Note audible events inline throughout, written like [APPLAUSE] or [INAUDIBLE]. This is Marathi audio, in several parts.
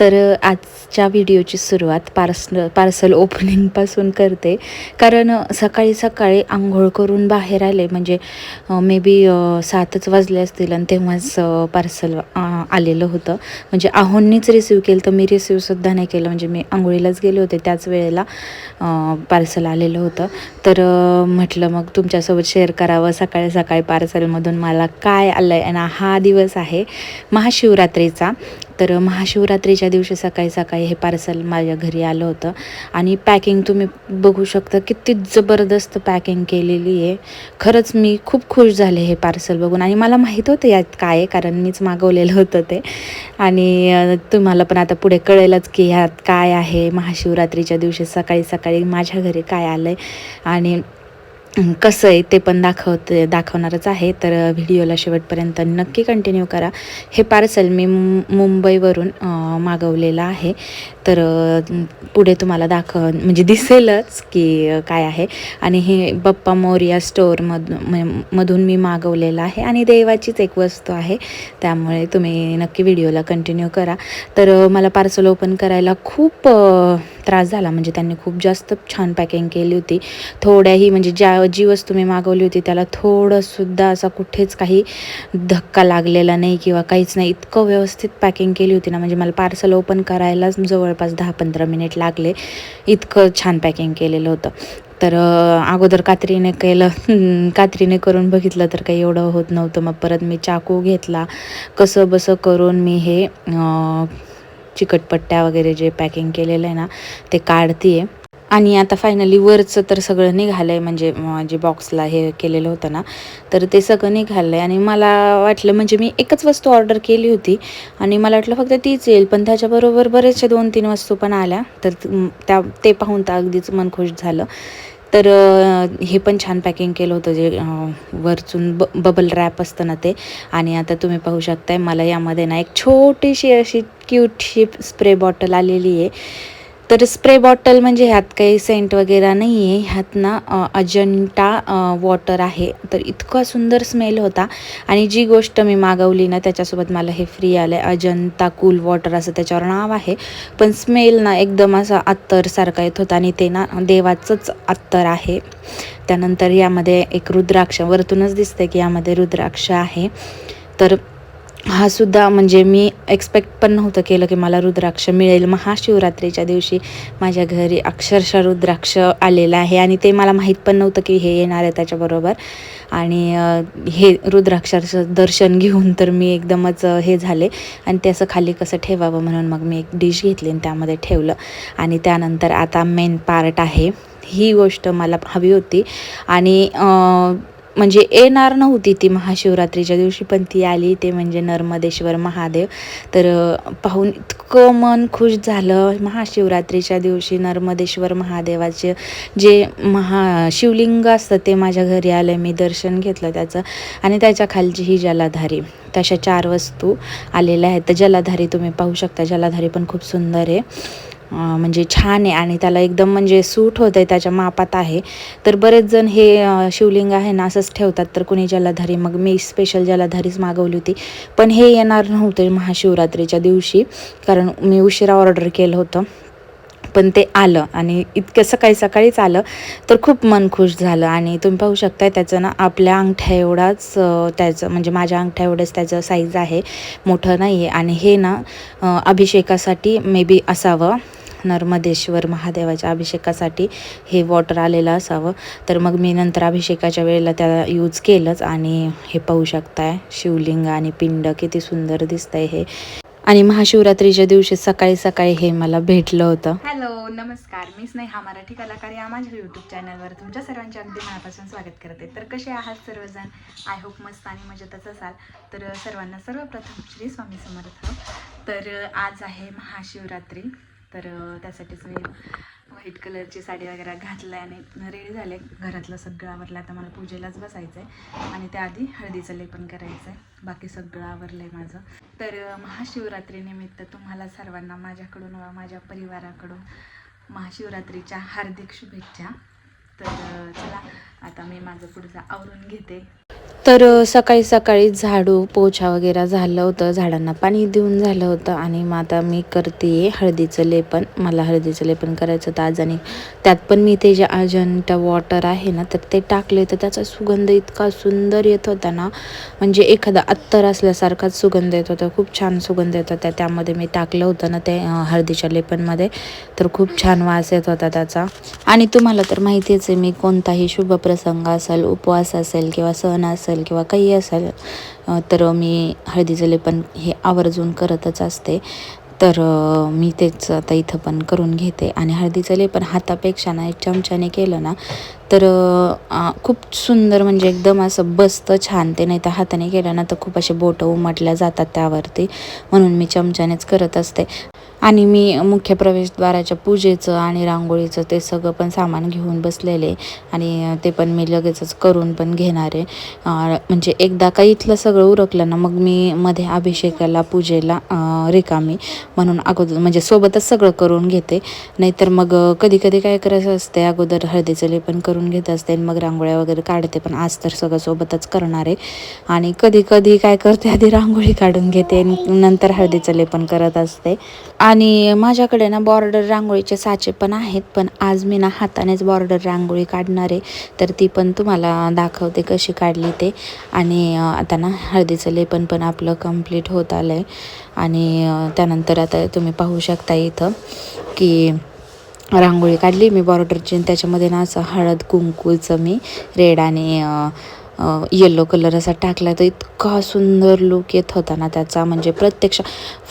तर आजच्या व्हिडिओची सुरुवात पार्सल पार्सल ओपनिंगपासून करते. कारण सकाळी सकाळी आंघोळ करून बाहेर आले. म्हणजे मे बी सातच वाजले असतील आणि तेव्हाच पार्सल आलेलं होतं. म्हणजे आहोंनीच रिसिव्ह केलं तर मी रिसिव्हसुद्धा नाही केलं. म्हणजे मी आंघोळीलाच गेले होते. त्याच वेळेला पार्सल आलेलं होतं. तर म्हटलं मग तुमच्यासोबत शेअर करावं. सकाळी सकाळी पार्सलमधून मला काय आलं आहे आणि हा दिवस आहे महाशिवरात्रीचा. तर महाशिवरात्रीच्या दिवशी सकाळी सकाळी हे पार्सल माझ्या घरी आलं होतं. आणि पॅकिंग तुम्ही बघू शकता किती जबरदस्त पॅकिंग केलेली आहे. खरंच मी खूप खुश झाले हे पार्सल बघून. आणि मला माहीत होतं यात काय आहे कारण मीच मागवलेलं होतं ते. आणि तुम्हाला पण आता पुढे कळेलच की ह्यात काय आहे. महाशिवरात्रीच्या दिवशी सकाळी सकाळी माझ्या घरी काय आलं आहे आणि कसं आहे ते पण दाखवते दाखवणारच आहे. तर व्हिडिओला शेवटपर्यंत नक्की कंटिन्यू करा. हे पार्सल मी मुंबईवरून मागवलेलं आहे. तर पुढे तुम्हाला दाखव म्हणजे दिसेलच की काय आहे. आणि हे बप्पा मोरिया स्टोअरमध मधून मी मागवलेलं आहे आणि देवाचीच एक वस्तू आहे. त्यामुळे तुम्ही नक्की व्हिडिओला कंटिन्यू करा. तर मला पार्सल ओपन करायला खूप त्रास झाला. म्हणजे त्यांनी खूप जास्त छान पॅकिंग केली होती. थोड्याही म्हणजे ज्या जी वस्तू मी मागवली होती त्याला थोडंसुद्धा असा कुठेच काही धक्का लागलेला नाही किंवा काहीच नाही. इतकं व्यवस्थित पॅकिंग केली होती ना म्हणजे मला पार्सल ओपन करायलाच जवळपास दहा पंधरा मिनिट लागले. इतकं छान पॅकिंग केलेलं होतं. तर अगोदर कात्रीने केलं. कात्रीने करून बघितलं तर काही एवढं होत नव्हतं. मग परत मी चाकू घेतला. कसं बसं करून मी हे चिकटपट्ट्या वगैरे जे पॅकिंग केलेलं आहे ना ते काढते आहे आणि आता फायनली वरचं तर सगळं निघालं आहे म्हणजे जे बॉक्सला हे केलेलं होतं ना तर ते सगळं निघालं आहे आणि मला वाटलं म्हणजे मी एकच वस्तू ऑर्डर केली होती आणि मला वाटलं फक्त तीच येईल पण त्याच्याबरोबर बरेचशा दोन तीन वस्तू पण आल्या. तर त्या ते पाहून तर अगदीच मन खुश झालं. तर हे पण छान पॅकिंग केलं होतं जे वरचून ब बबल रॅप असतं ना ते. आणि आता तुम्ही पाहू शकताय मला यामध्ये ना एक छोटीशी अशी क्यूटशी स्प्रे बॉटल आलेली आहे. तर स्प्रे बॉटल म्हणजे ह्यात काही सेंट वगैरे नाही आहे ह्यात ना अजंटा वॉटर आहे. तर इतका सुंदर स्मेल होता. आणि जी गोष्ट मी मागवली ना त्याच्यासोबत मला हे फ्री आलं आहे अजंता कूल वॉटर असं त्याच्यावर नाव आहे. पण स्मेल ना एकदम असा अत्तरसारखा येत होता. आणि ते ना देवाचंच अत्तर आहे. त्यानंतर यामध्ये एक रुद्राक्ष वरतूनच दिसतं की यामध्ये रुद्राक्ष आहे. तर हा सुद्धा म्हणजे मी एक्सपेक्ट पण नव्हतं केलं की मला रुद्राक्ष मिळेल. महाशिवरात्रीच्या दिवशी माझ्या घरी अक्षरशः रुद्राक्ष आलेलं आहे आणि ते मला माहीत पण नव्हतं की हे येणार आहे त्याच्याबरोबर. आणि हे रुद्राक्षाचं दर्शन घेऊन तर मी एकदमच हे झाले. आणि ते असं खाली कसं ठेवावं म्हणून मग मी एक डिश घेतली आणि त्यामध्ये ठेवलं. आणि त्यानंतर आता मेन पार्ट आहे. ही गोष्ट मला हवी होती. आणि म्हणजे येणार नव्हती ती महाशिवरात्रीच्या दिवशी पण ती आली. ते म्हणजे नर्मदेश्वर महादेव. तर पाहून इतकं मन खुश झालं. महाशिवरात्रीच्या दिवशी नर्मदेश्वर महादेवाचे जे महा शिवलिंग असतं ते माझ्या घरी आलं मी दर्शन घेतलं त्याचं. आणि त्याच्या खालची ही जलाधारी. तशा चार वस्तू आलेल्या आहेत. तर जलाधारी तुम्ही पाहू शकता. जलाधारी पण खूप सुंदर आहे. म्हणजे छान आहे आणि त्याला एकदम म्हणजे सूट होतं आहे त्याच्या मापात आहे. तर बरेच जण हे शिवलिंग आहे ना असंच ठेवतात. तर कुणी जलाधारी मग मी स्पेशल जलाधारीच मागवली होती. पण हे येणार नव्हतं महाशिवरात्रीच्या दिवशी कारण मी उशिरा ऑर्डर केलं होतं. पण ते आलं आणि इतकं सकाळी सकाळीच आलं तर खूप मन खुश झालं. आणि तुम्ही पाहू शकताय त्याचं ना आपल्या अंगठ्या एवढाच त्याचं म्हणजे माझ्या अंगठ्या एवढंच त्याचं साईज आहे. मोठं नाही आहे आणि हे ना अभिषेकासाठी मे बी असावं. नर्मदेश्वर महादेवाच्या अभिषेकासाठी हे वॉटर आलेलं असावं. तर मग मी नंतर अभिषेकाच्या वेळेला त्याला यूज केलंच. आणि हे पाहू शकताय शिवलिंग आणि पिंड किती सुंदर दिसतंय हे. आणि महाशिवरात्रीच्या दिवशी सकाळी सकाळी हे मला भेटलं होतं. हॅलो नमस्कार. मी स्नेहा मराठी कलाकार या माझ्या यूट्यूब चॅनलवर तुमच्या सर्वांचे अगदी मनापासून स्वागत करते. तर कसे आहात सर्वजण? आय होप मस्त आणि मजेतच असाल. तर सर्वांना सर्वप्रथम श्री स्वामी समर्थ. तर आज आहे महाशिवरात्री. तर त्यासाठीच मी व्हाईट कलरची साडी वगैरे घातलं आणि रेडी झाले. घरातलं सगळं आवरलं. आता मला पूजेलाच बसायचं आहे आणि त्याआधी हळदीचं लेपन करायचं आहे बाकी सगळं आवरलं आहे माझं. तर महाशिवरात्रीनिमित्त तुम्हाला सर्वांना माझ्याकडून व माझ्या परिवाराकडून महाशिवरात्रीच्या हार्दिक शुभेच्छा. तर चला आता मी माझं पुढचं आवरून घेते. तर सकाळी सकाळी झाडू पोछा वगैरे झालं होतं. झाडांना पाणी देऊन झालं होतं आणि मग आता मी करते हळदीचं लेपन. मला हळदीचं लेपन करायचं होतं आज आणि त्यात पण मी ते जे अजंटा वॉटर आहे ना तर ते टाकले तर त्याचा सुगंध इतका सुंदर येत होता ना. म्हणजे एखादा अत्तर असल्यासारखाच सुगंध येत होता. खूप छान सुगंध येत होता. त्यामध्ये मी टाकलं होतं ना ते हळदीच्या लेपनमध्ये. तर खूप छान वास येत होता त्याचा. आणि तुम्हाला तर माहितीच आहे मी कोणताही शुभ प्रसंग असेल उपवास असेल किंवा सण असेल असेल किंवा काही असेल तर मी हळदीचं लेपन हे आवर्जून करतच असते. तर मी तेच आता इथं पण करून घेते. आणि हळदीचं लेपन हातापेक्षा ना चमच्याने केलं ना तर खूप सुंदर म्हणजे एकदम असं बसतं छान ते. नाही तर हाताने केलं ना तर खूप असे बोटं उमटल्या जातात त्यावरती. म्हणून मी चमच्यानेच करत असते. आणि मी मुख्य प्रवेशद्वाराच्या पूजेचं आणि रांगोळीचं ते सगळं पण सामान घेऊन बसलेले. आणि ते पण मी लगेचच करून पण घेणार. आहे म्हणजे एकदा का इथलं सगळं उरकलं ना मग मी मध्ये अभिषेकाला पूजेला रिकामी म्हणून अगोदर म्हणजे सोबतच सगळं करून घेते. नाहीतर मग कधी कधी काय करायचं असते अगोदर हळदीचं लेपन करून घेत असते मग रांगोळ्या वगैरे काढते. पण आज तर सगळं सोबतच करणार आहे. आणि कधी कधी काय करते आधी रांगोळी काढून घेते नंतर हळदीचं लेपन करत असते. आणि माझ्याकडे ना बॉर्डर रांगोळीचे साचे पण आहेत पण आज मी ना हातानेच बॉर्डर रांगोळी काढणार आहे. तर ती पण तुम्हाला दाखवते कशी काढली ते. आणि आता ना हळदीचं लेपन पण आपलं कंप्लीट होत आलं आहे आणि त्यानंतर आता तुम्ही पाहू शकता इथं की रांगोळी काढली. मी बॉर्डरची आणि त्याच्यामध्ये ना असं हळद कुंकूचं मी रेड आणि येलो कलर असा टाकला तर इतका सुंदर लुक येत होता ना त्याचा. म्हणजे प्रत्यक्ष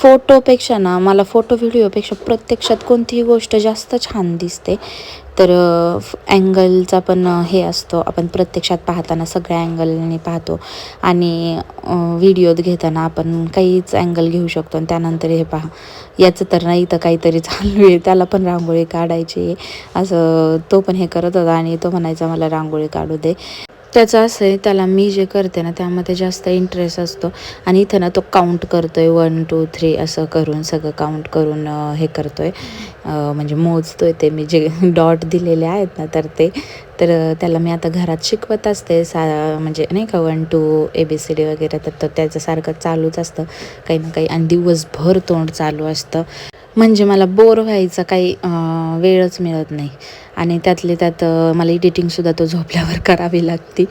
फोटोपेक्षा ना मला फोटो व्हिडिओपेक्षा प्रत्यक्षात कोणतीही गोष्ट जास्त छान दिसते. तर अँगलचा पण हे असतो. आपण प्रत्यक्षात पाहताना सगळ्या अँगलने पाहतो. आणि व्हिडिओत घेताना आपण काहीच अँगल घेऊ शकतो. आणि त्यानंतर हे पहा. याचं तर नाही तर काहीतरी चालू आहे. त्याला पण रांगोळी काढायची आहे. असं तो पण हे करत होता आणि तो म्हणायचा मला रांगोळी काढू दे. त्याचं असं आहे त्याला मी जे करते ना त्यामध्ये जास्त इंटरेस्ट असतो. आणि इथं ना तो काउंट करतो आहे वन टू थ्री असं करून सगळं काउंट करून हे करतो आहे म्हणजे मोजतो आहे ते मी जे [LAUGHS] डॉट दिलेले आहेत ना तर ते. तर त्याला मी आता घरात शिकवत असते सा म्हणजे नाही का one two A B C D वगैरे तर तो त्याच्यासारखं चालूच असतं. काही ना काही आणि दिवसभर तोंड चालू असतं. म्हणजे मला बोर व्हायचा काही वेळच मिळत नाही. आणि त्यातले त्यात मला एडिटिंगसुद्धा तो झोपल्यावर [LAUGHS] करावी लागते.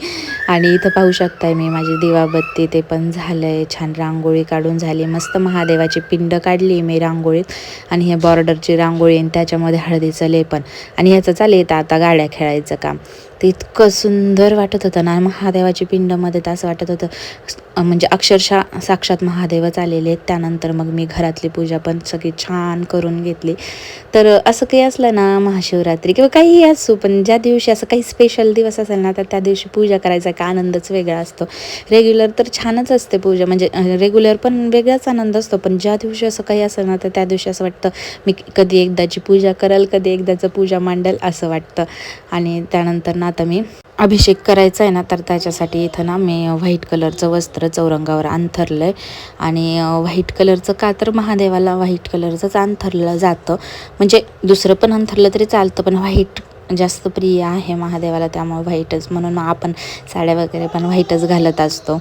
आणि इथं पाहू शकताय मी माझी दिवाबत्ती ते पण झालं आहे छान रांगोळी काढून झाली. मस्त महादेवाची पिंड काढली मी रांगोळीत. आणि हे बॉर्डरची रांगोळी आणि त्याच्यामध्ये हळदीचं लेपन. आणि ह्याचं चालेल येतं आता गाड्या खेळायचं काम. ते इतकं सुंदर वाटत होतं ना. महादेवाची पिंडमध्ये तर असं वाटत होतं म्हणजे अक्षरशः साक्षात महादेवच आलेले आहेत. त्यानंतर मग मी घरातली पूजा पण सगळी छान करून घेतली. तर असं काही असलं ना महाशिवरात्री किंवा काहीही असो पण ज्या दिवशी असं काही स्पेशल दिवस असेल ना तर त्या दिवशी पूजा करायचा का आनंदच वेगळा असतो. रेग्युलर तर छानच असते पूजा म्हणजे रेग्युलर पण वेगळाच आनंद असतो. पण ज्या दिवशी असं काही असेल ना तर त्या दिवशी असं वाटतं मी कधी एकदाची पूजा करल कधी एकदाचं पूजा मांडल असं वाटतं. आणि त्यानंतर ना आता मी अभिषेक करायचा आहे ना तर त्याच्यासाठी इथं ना मी व्हाईट कलरचं वस्त्र चौरंगावर अंथरलं आहे आणि व्हाईट कलरचं का तर महादेवाला व्हाईट कलरचंच अंथरलं जातं. म्हणजे दुसरं पण अंथरलं तरी चालतं पण व्हाईट जास्त प्रिय आहे महादेवाला त्यामुळे व्हाईटच. म्हणून मग आपण साड्या वगैरे पण व्हाईटच घालत असतो.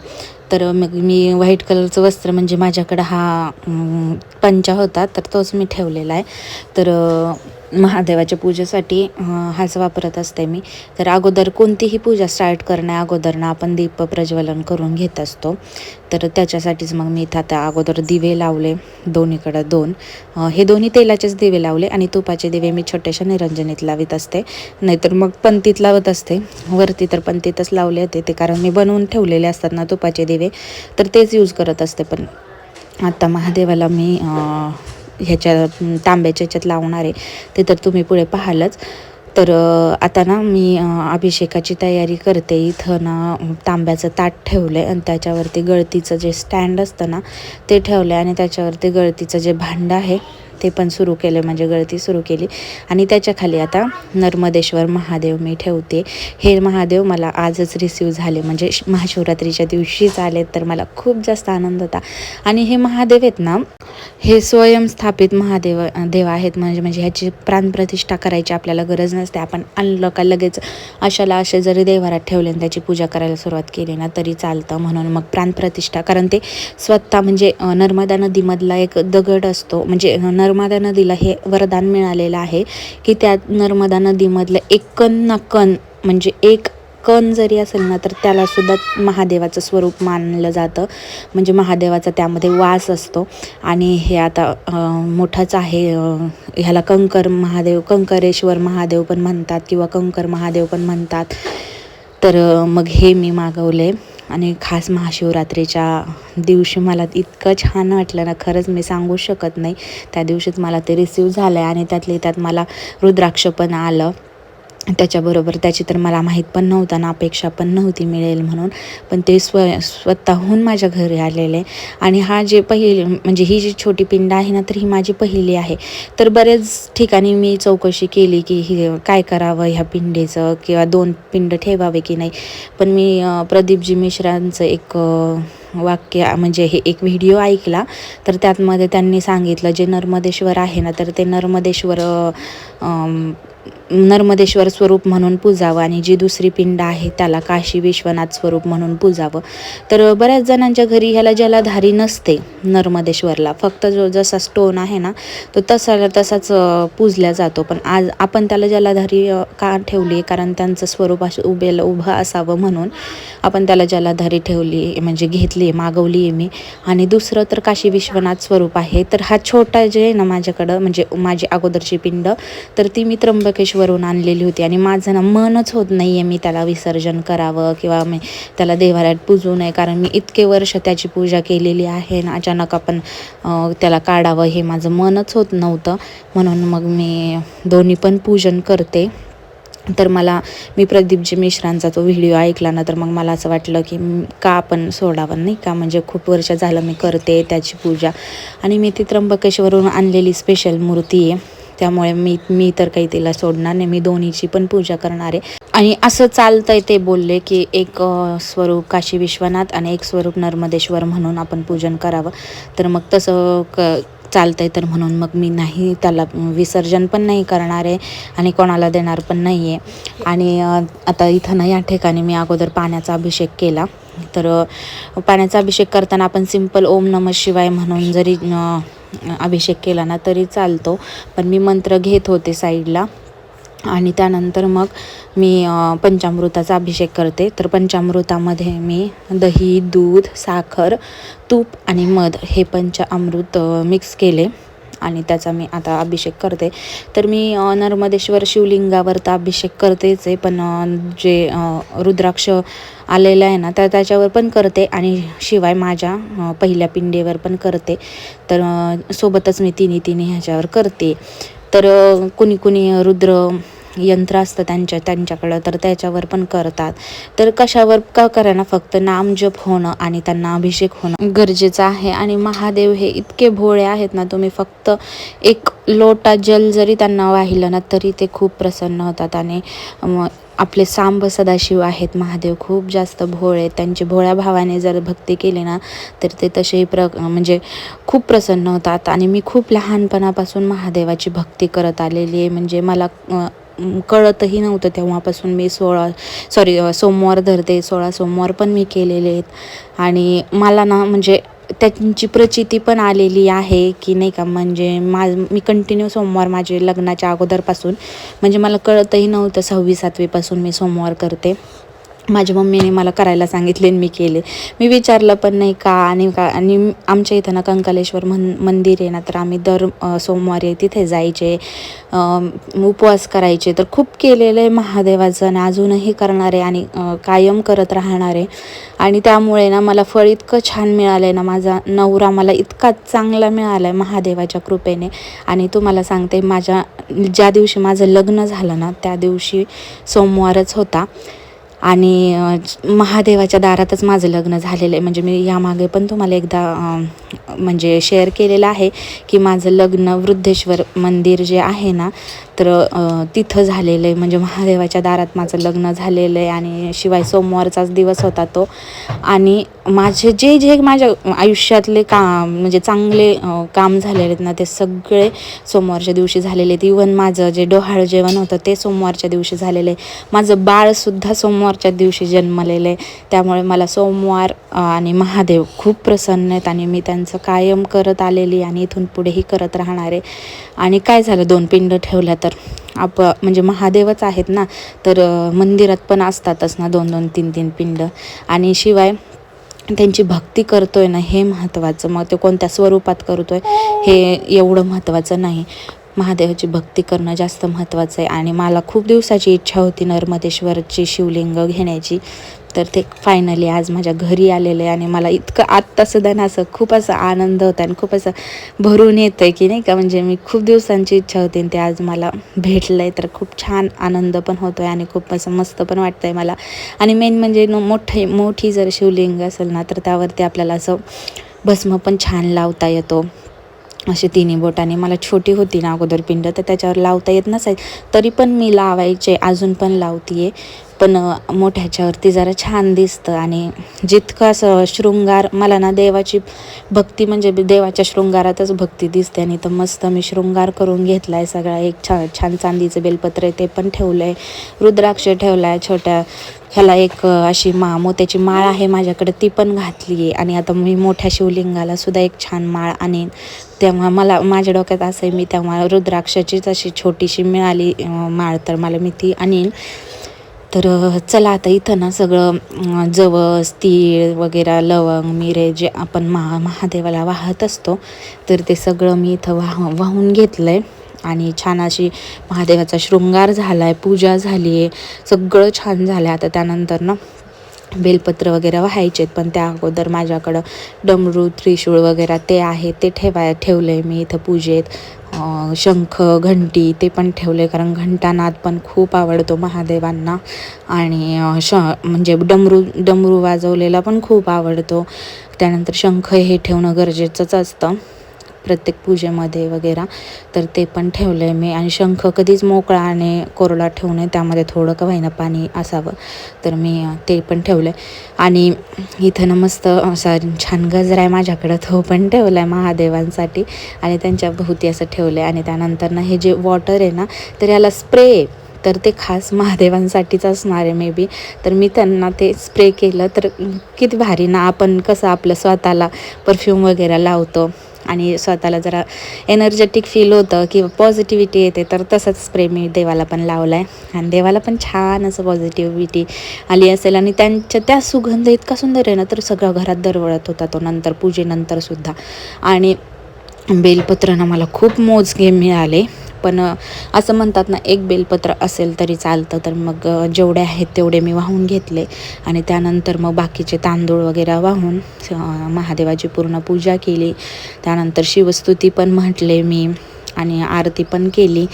तर मग मी व्हाईट कलरचं वस्त्र म्हणजे माझ्याकडं हा पंचा होता तर तोच मी ठेवलेला आहे. तर महादेवाच्या पूजेसाठी हाच वापरत असते मी. तर अगोदर कोणतीही पूजा स्टार्ट करण्या अगोदर ना आपण दीप प्रज्वलन करून घेत असतो. तर त्याच्यासाठीच मग मी इथं आता अगोदर दिवे लावले दोन्हीकडं दोन. हे दोन्ही तेलाचेच दिवे लावले आणि तुपाचे दिवे मी छोट्याशा निरंजनीत लावित असते. नाहीतर मग पंतीत लावत असते. वरती तर पंतीतच लावले होते ते कारण मी बनवून ठेवलेले असतात ना तुपाचे दिवे तर तेच यूज करत असते. पण आता महादेवाला मी ह्याच्या तांब्याच्या ह्याच्यात लावणार आहे. ते तर तुम्ही पुढे पाहालच. तर आता ना मी अभिषेकाची तयारी करते. इथं ना तांब्याचं ताट ठेवलं आहे आणि त्याच्यावरती गळतीचं जे स्टँड असतं ना ते ठेवलं आहे आणि त्याच्यावरती गळतीचं जे भांडं आहे ते पण सुरू केलं म्हणजे गळती सुरू केली. आणि त्याच्याखाली आता नर्मदेश्वर महादेव मी ठेवते. हे महादेव मला आजच रिसीव झाले. म्हणजे महाशिवरात्रीच्या दिवशीच आले तर मला खूप जास्त आनंद होता. आणि हे महादेव आहेत ना हे स्वयंस्थापित महादेव देव आहेत. म्हणजे म्हणजे ह्याची प्राणप्रतिष्ठा करायची आपल्याला गरज नसते. आपण आणलं का लगेच अशाला असे जरी देवारात ठेवले आणि त्याची पूजा करायला सुरुवात केली ना तरी चालतं म्हणून मग प्राणप्रतिष्ठा कारण ते स्वतः म्हणजे नर्मदा नदीमधला एक दगड असतो. म्हणजे नर्मदा नर्मदा नदीला हे वरदान मिळालेलं आहे की त्या नर्मदा नदीमधलं एक कण ना कण म्हणजे एक कण जरी असेल ना तर त्याला सुद्धा महादेवाचं स्वरूप मानलं जातं. म्हणजे महादेवाचा त्यामध्ये वास असतो. आणि हे आता मोठाच आहे. ह्याला कंकर महादेव कंकरेश्वर महादेव पण म्हणतात किंवा कंकर महादेव पण म्हणतात. तर मग हे मी मागवले. आणि खास महाशिवरात्रीच्या दिवशी मला इतकं छान वाटलं ना खरंच मी सांगू शकत नाही. त्या दिवशीच मला ते रिसीव झालं आहे आणि त्यातले त्यात मला रुद्राक्ष पण आलं. त्याच्याबरोबर त्याची तर मला माहीत पण नव्हतं ना अपेक्षा पण नव्हती मिळेल म्हणून. पण ते स्व स्वतःहून माझ्या घरी आलेले. आणि हा जे पहिली म्हणजे ही जी छोटी पिंड आहे ना तर ही माझी पहिली आहे. तर बरेच ठिकाणी मी चौकशी केली की ही काय करावं ह्या पिंडीचं किंवा दोन पिंड ठेवावे की नाही. पण मी प्रदीपजी मिश्रांचं एक वाक्य म्हणजे हे एक व्हिडिओ ऐकला. तर त्यातमध्ये त्यांनी सांगितलं जे नर्मदेश्वर आहे ना तर ते नर्मदेश्वर नर्मदेश्वर स्वरूप म्हणून पूजावं आणि जी दुसरी पिंड आहे त्याला काशी विश्वनाथ स्वरूप म्हणून पूजावं. तर बऱ्याच जणांच्या घरी ह्याला जलाधारी नसते नर्मदेश्वरला. फक्त जो जसा स्टोन आहे ना तो तसा तसाच पूजल्या पूजला जातो. पण आज आपण त्याला जलाधारी का ठेवली कारण त्यांचं स्वरूप असं उभेलं उभं असावं म्हणून आपण त्याला जलाधारी ठेवली म्हणजे घेतली आहे मागवली आहे मी. आणि दुसरं तर काशी विश्वनाथ स्वरूप आहे. तर हा छोटा जे आहे ना माझ्याकडं म्हणजे माझी अगोदरची पिंड तर ती मी त्र्यंबकेश्वर त्र्यंबकेश्वरून आणलेली होती आणि माझं ना मनच होत नाही आहे मी त्याला विसर्जन करावं किंवा मी त्याला देवाऱ्यात पूजू नये कारण मी इतके वर्ष त्याची पूजा केलेली आहे ना अचानक आपण त्याला काढावं हे माझं मनच होत नव्हतं. म्हणून मग मी दोन्ही पण पूजन करते. तर मला मी प्रदीपजी मिश्रांचा तो व्हिडिओ ऐकला ना तर मग मला असं वाटलं की का आपण सोडावं नाही का? म्हणजे खूप वर्ष झालं मी करते त्याची पूजा. आणि मी ती त्र्यंबकेश्वरून आणलेली स्पेशल मूर्ती आहे. त्यामुळे मी मी तर काही तिला सोडणार नाही. मी दोन्हीची पण पूजा करणार आहे. आणि असं चालतंय ते बोलले की एक स्वरूप काशी विश्वनाथ आणि एक स्वरूप नर्मदेश्वर म्हणून आपण पूजन करावं. तर मग तसं क चालतंय तर म्हणून मग मी नाही त्याला विसर्जन पण नाही करणार आहे आणि कोणाला देणार पण नाही आहे. आणि आता इथं ना या ठिकाणी मी अगोदर पाण्याचा अभिषेक केला. तर पाण्याचा अभिषेक करताना आपण सिंपल ओम नम शिवाय म्हणून जरी अभिषेक केला ना तरी चालतो. पण मी मंत्र घेत होते साईडला. आणि त्यानंतर मग मी पंचामृताचा अभिषेक करते. तर पंचामृतामध्ये मी दही दूध साखर तूप आणि मध हे पंचामृत मिक्स केले. आणि त्याचा मी आता अभिषेक करते. तर मी नर्मदेश्वर शिवलिंगावर तर अभिषेक करतेच आहे. पण जे रुद्राक्ष आलेलं आहे ना तर त्याच्यावर पण करते आणि शिवाय माझ्या पहिल्या पिंडीवर पण करते. तर सोबतच मी तिन्ही तिन्ही ह्याच्यावर करते. तर कुणी कुणी रुद्र यंत्र असतं त्यांच्या त्यांच्याकडं तर त्याच्यावर पण करतात. तर कशावर का करायला फक्त नामजप होणं आणि त्यांना अभिषेक होणं गरजेचं आहे? आणि महादेव हे इतके भोळे आहेत ना तुम्ही फक्त एक लोटा जल जरी त्यांना वाहिलं ना तरी ते खूप प्रसन्न होतात. आणि आपले सांब सदाशिव आहेत. महादेव खूप जास्त भोळे आहेत. त्यांची भोळ्या भावाने जर भक्ती केली ना तर ते तसेही प्र म्हणजे खूप प्रसन्न होतात. आणि मी खूप लहानपणापासून महादेवाची भक्ती करत आलेली आहे. म्हणजे मला कळतही नव्हतं तेव्हापासून मी सोळा सॉरी सोमवार धरते सोळा सोमवार पण मी केलेले आहेत. आणि मला ना म्हणजे त्यांची प्रचिती पण आलेली आहे की नाही का म्हणजे मा मी कंटिन्यू सोमवार माझे लग्नाच्या अगोदरपासून म्हणजे मला कळतही नव्हतं सहावी सातवीपासून मी सोमवार करते. माझ्या मम्मीने मला करायला सांगितले आणि मी केले. मी विचारलं पण नाही का? आणि का? आणि आमच्या इथं ना कंकालेश्वर मन मंदिर आहे ना तर आम्ही दर सोमवारी तिथे जायचे. उपवास करायचे. तर खूप केलेलं आहे महादेवाचं आणि अजूनही करणार आहे आणि कायम करत राहणार. आहे आणि त्यामुळे ना मला फळ इतकं छान मिळालं आहे ना माझा नवरा मला इतका चांगला मिळाला आहे महादेवाच्या कृपेने. आणि तुम्हाला सांगते माझ्या ज्या दिवशी माझं लग्न झालं ना त्या दिवशी सोमवारच होता. आणि महादेवाच्या दारातच माझं लग्न झालेलं आहे. म्हणजे मी यामागे पण तुम्हाला एकदा म्हणजे शेअर केलेलं आहे की माझं लग्न वृद्धेश्वर मंदिर जे आहे ना तर तिथं झालेलं आहे. म्हणजे महादेवाच्या दारात माझं लग्न झालेलं आहे आणि शिवाय सोमवारचाच दिवस होता तो. आणि माझे जे जे माझ्या आयुष्यातले काम म्हणजे चांगले काम झालेले आहेत ना ते सगळे सोमवारच्या दिवशी झालेले आहेत. इवन माझं जे डोहाळ जेवण होतं ते सोमवारच्या दिवशी झालेलं आहे. माझं बाळसुद्धा सोमवारच्या दिवशी जन्मलेले. आहे त्यामुळे मला सोमवार आणि महादेव खूप प्रसन्न आहेत आणि मी त्यांचं कायम करत आलेली आणि इथून पुढेही करत राहणार. आहे आणि काय झालं दोन पिंड ठेवल्या तर? आप म्हणजे महादेवच आहेत ना तर मंदिरात पण असतातच ना दोन दोन तीन तीन पिंड. आणि शिवाय त्यांची भक्ती करतोय ना हे महत्त्वाचं मग ते कोणत्या स्वरूपात करतोय हे एवढं महत्त्वाचं नाही. महादेवाची भक्ती करणं जास्त महत्त्वाचं आहे. आणि मला खूप दिवसाची इच्छा होती नर्मदेश्वरची शिवलिंग घेण्याची. तर ते फायनली आज माझ्या घरी आलेलं आहे आणि मला इतकं आत्ता सुद्धा ना असं खूप असं आनंद होता आणि खूप असं भरून येतं आहे की नाही का? म्हणजे मी खूप दिवसांची इच्छा होती आणि ते आज मला भेटलं आहे तर खूप छान आनंद पण होतो आहे आणि खूप असं मस्त पण वाटतं आहे मला. आणि मेन म्हणजे न मोठे मोठी जर शिवलिंग असेल ना तर त्यावरती आपल्याला असं भस्म पण छान लावता येतो. असे तिन्ही बोटाने. मला छोटी होती ना अगोदर पिंड तर त्याच्यावर लावता येत नसाय तरी पण मी लावायचे अजून पण लावतीये. पण मोठ्याच्यावरती जरा छान दिसतं आणि जितकं असं शृंगार मला ना देवाची भक्ती म्हणजे देवाच्या शृंगारातच भक्ती दिसते आणि तर मस्त मी शृंगार करून घेतला आहे सगळा. एक छान छान चांदीचं बेलपत्र आहे ते पण ठेवलं आहे रुद्राक्ष ठेवला आहे छोट्या ह्याला एक अशी मा मोत्याची माळ आहे माझ्याकडे ती पण घातली आहे. आणि आता मी मोठ्या शिवलिंगाला सुद्धा एक छान माळ आणेन. तेव्हा मला माझ्या डोक्यात असं आहे मी तेव्हा रुद्राक्षाचीच अशी छोटीशी मिळाली माळ तर मला मी ती आणेन. तर चला आता इथं ना सगळं जवस तीळ वगैरे लवंग मिरे जे आपण महा महादेवाला वाहत असतो तर ते सगळं मी इथं वाह वाहून घेतलं आहे आणि छान अशी महादेवाचा शृंगार झाला आहे पूजा झाली आहे सगळं छान झालं आहे आता त्यानंतर ना बेलपत्र वगैरे व्हायचे पण त्या अगोदर माझ्याकडं डमरू त्रिशूळ वगैरे ते आहे ते ठेवाय ठेवलं आहे मी इथं पूजेत. शंख घंटी ते पण ठेवले कारण घंटानाद पण खूप आवडतो महादेवांना. आणि श म्हणजे डमरू डमरू वाजवलेला पण खूप आवडतो. त्यानंतर शंख हे ठेवणं गरजेचंच असतं. प्रत्येक पूजेमध्ये वगैरे तर ते पण ठेवलं आहे मी. आणि शंख कधीच मोकळा आणि कोरडा ठेवू नये त्यामध्ये थोडं का होईना पाणी असावं. तर मी ते पण ठेवलं आहे आणि इथं ना मस्त असा छान गजरा आहे माझ्याकडं तो पण ठेवला आहे महादेवांसाठी. आणि त्यांच्या भोवती असं ठेवलं आहे आणि त्यानंतर ना हे जे वॉटर आहे ना तर याला स्प्रे तर ते खास महादेवांसाठीच असणार आहे मे बी तर मी त्यांना ते स्प्रे केलं तर किती भारी ना आपण कसं आपलं स्वतःला परफ्यूम वगैरे लावतो. आणि स्वतःला जरा एनर्जेटिक फील होतं किंवा पॉझिटिव्हिटी येते तर तसंच स्प्रे मी देवाला पण लावला आहे आणि देवाला पण छान असं पॉझिटिव्हिटी आली असेल आणि त्यांच्या त्या सुगंध इतका सुंदर आहे ना तर सगळं घरात दरवळत होता तो नंतर पूजेनंतरसुद्धा आणि बेलपत्रानं मला खूप मोजके मिळाले. पण असं म्हणतात ना एक बेलपत्र असेल तरी चालतं. तर मग जेवढे आहेत तेवढे मी वाहून घेतले. आणि त्यानंतर मग बाकीचे तांदूळ वगैरे वाहून महादेवाची पूर्ण पूजा केली. त्यानंतर शिवस्तुती पण म्हटले मी. आणि आरती पण केली.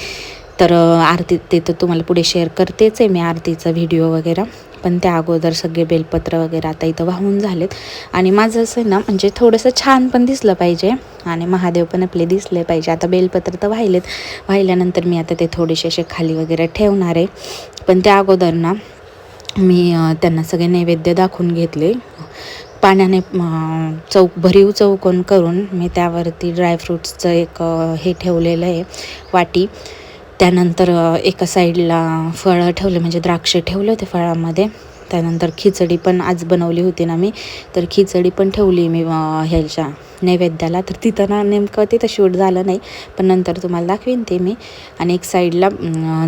तर आरती ते तर तुम्हाला पुढे शेअर करतेच आहे मी आरतीचा व्हिडिओ वगैरे. पण त्या अगोदर सगळे बेलपत्र वगैरे आता इथं वाहून झालेत. आणि माझं असं ना म्हणजे थोडंसं छान पण दिसलं पाहिजे. आणि महादेव पण आपले दिसले पाहिजे. आता बेलपत्र तर वाहिलेत. वाहिल्यानंतर मी आता ते थोडेसे असे खाली वगैरे ठेवणार आहे. पण त्या अगोदर ना मी त्यांना सगळे नैवेद्य दाखवून घेतले. पाण्याने चौक भरीव चौकोन करून मी त्यावरती ड्रायफ्रूट्सचं एक हे ठेवलेलं आहे. वाटी. त्यानंतर एका साईडला फळं ठेवले म्हणजे द्राक्ष ठेवले होते फळामध्ये. त्यानंतर खिचडी पण आज बनवली होती ना मी. तर खिचडी पण ठेवली मी ह्याच्या नैवेद्याला. तर तिथं ना नेमकं तिथं शूट झालं नाही पण नंतर तुम्हाला दाखवीन ते मी. आणि एक साईडला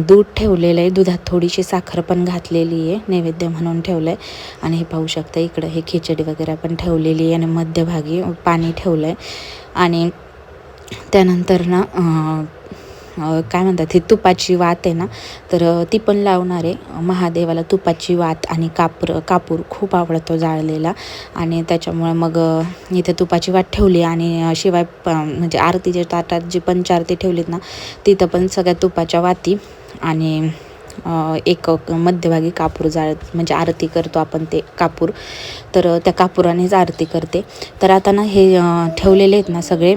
दूध ठेवलेलं आहे. दुधात थोडीशी साखर पण घातलेली आहे नैवेद्य म्हणून ठेवलं आहे आणि हे पाहू शकता इकडं हे खिचडी वगैरे पण ठेवलेली आहे. आणि मध्यभागी पाणी ठेवलं आहे आणि त्यानंतर ना काय म्हणतात ती तुपाची वात आहे ना तर ती पण लावणार आहे. महादेवाला तुपाची वात आणि कापूर कापूर खूप आवडतो जाळलेला. आणि त्याच्यामुळे मग इथे तुपाची वात ठेवली आणि शिवाय प म्हणजे आरतीच्या ताटात जी पंचारती ठेवलीत ना तिथं पण सगळ्या तुपाच्या वाती आणि एक मध्यभागी कापूर जाळत म्हणजे आरती करतो आपण ते कापूर. तर त्या कापुरानेच आरती करते. तर आता ना हे ठेवलेले आहेत ना सगळे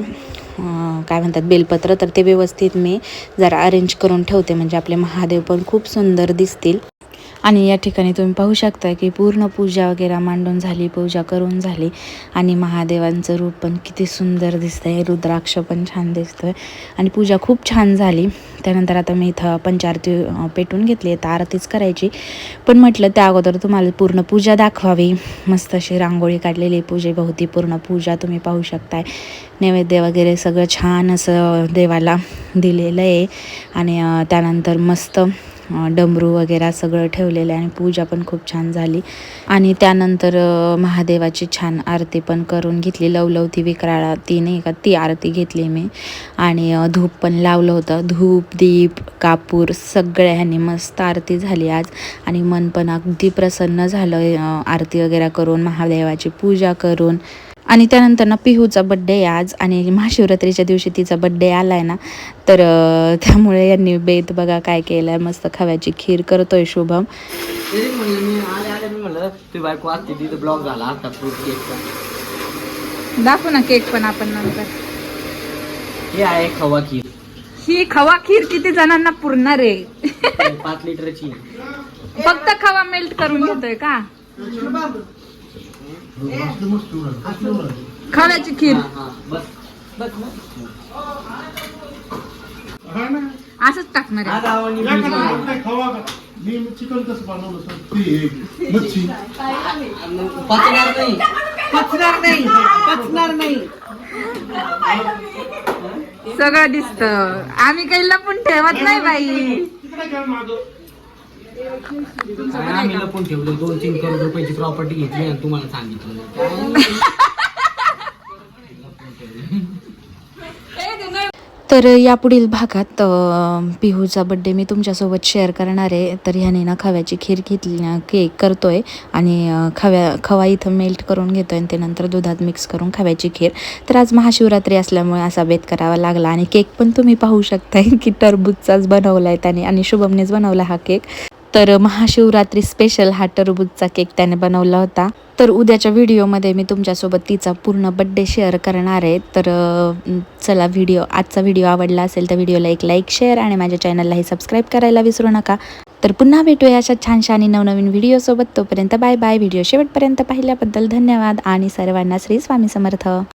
काय म्हणतात बेलपत्र तर ते व्यवस्थित मी जरा अरेंज करून ठेवते. म्हणजे आपले महादेव पण खूप सुंदर दिसतील. आणि या ठिकाणी तुम्ही पाहू शकता की पूर्ण पूजा वगैरे मांडून झाली पूजा करून झाली. आणि महादेवांचं रूप पण किती सुंदर दिसतंय रुद्राक्ष पण छान दिसतं आहे आणि पूजा खूप छान झाली. त्यानंतर आता मी इथं पंचारती पेटून घेतली आता आरतीच करायची. पण म्हटलं त्या अगोदर तुम्हाला पूर्ण पूजा दाखवावी. मस्त अशी रांगोळी काढलेली आहे पूजेभोवती पूर्ण पूजा तुम्ही पाहू शकताय. नैवेद्य वगैरे सगळं छान असं देवाला दिलेलं आहे. आणि त्यानंतर मस्त डमरू वगैरे सगळं ठेवलेलं आहे आणि पूजा पण खूप छान झाली. आणि त्यानंतर महादेवाची छान आरती पण करून घेतली. लवलवती विक्राळा ती नाही का ती आरती घेतली मी. आणि धूप पण लावलं होतं. धूप दीप कापूर सगळ्या ह्यांनी मस्त आरती झाली आज. आणि मन पण अगदी प्रसन्न झालं आरती वगैरे करून महादेवाची पूजा करून. आणि त्यानंतर ना पिहूचा बड्डे आहे आज आणि महाशिवरात्रीच्या दिवशी तिचा बड्डे आला आहे ना तर त्यामुळे यांनी बेत बघा काय केलं आहे मस्त खव्याची खीर करतोय शुभम. तरी म्हणलं मी आले आले मी म्हणलं तुझी बायको असते तिथं ब्लॉक झाला आता फ्रूट केकचा दाखवू ना केक पण आपण नंतर. हे आहे खवा खीर. ही खवा खीर किती जणांना पुरणार आहे. पाच लिटरची. फक्त खवा मेल्ट करून घेतोय का? खाण्याची खीर. असंच टाकणार नाही? मी चिकन कसं बनवलं सर ते मच्छी पचणार नाही पचणार नाही पचणार नाही सगळं दिसत. आम्ही काही लपून ठेवत नाही बाई तिकडे काय मागं आणि आम्ही लपून ठेवलं दोन तीन करोड रुपयाची प्रॉपर्टी घेतली आणि तुम्हाला सांगितलं. तर यापुढील भागात पिहूचा बड्डे मी तुमच्यासोबत शेअर करणार आहे. तर ह्याने ना खव्याची खीर घेतली केक करतोय आणि अं, खव्या खवा इथं मेल्ट करून घेतोय आणि ते नंतर दुधात मिक्स करून खव्याची खीर. तर आज महाशिवरात्री असल्यामुळे असा बेत करावा लागला आणि केक पण तुम्ही पाहू शकताय की टरबूजचाच बनवला आहे त्याने आणि शुभमनेच बनवला हा केक. तर महाशिवरात्री स्पेशल हा टरबूजचा केक त्याने बनवला होता. तर उद्याच्या व्हिडिओमध्ये मी तुमच्यासोबत तिचा पूर्ण बड्डे शेअर करणार आहे. तर चला व्हिडिओ आजचा व्हिडिओ आवडला असेल तर व्हिडिओला एक लाईक शेअर आणि माझ्या चॅनललाही सबस्क्राईब करायला विसरू नका. तर पुन्हा भेटूया अशा छानशा आणि नवनवीन व्हिडिओसोबत तोपर्यंत बाय बाय व्हिडिओ शेवटपर्यंत पाहिल्याबद्दल धन्यवाद आणि सर्वांना श्री स्वामी समर्थ.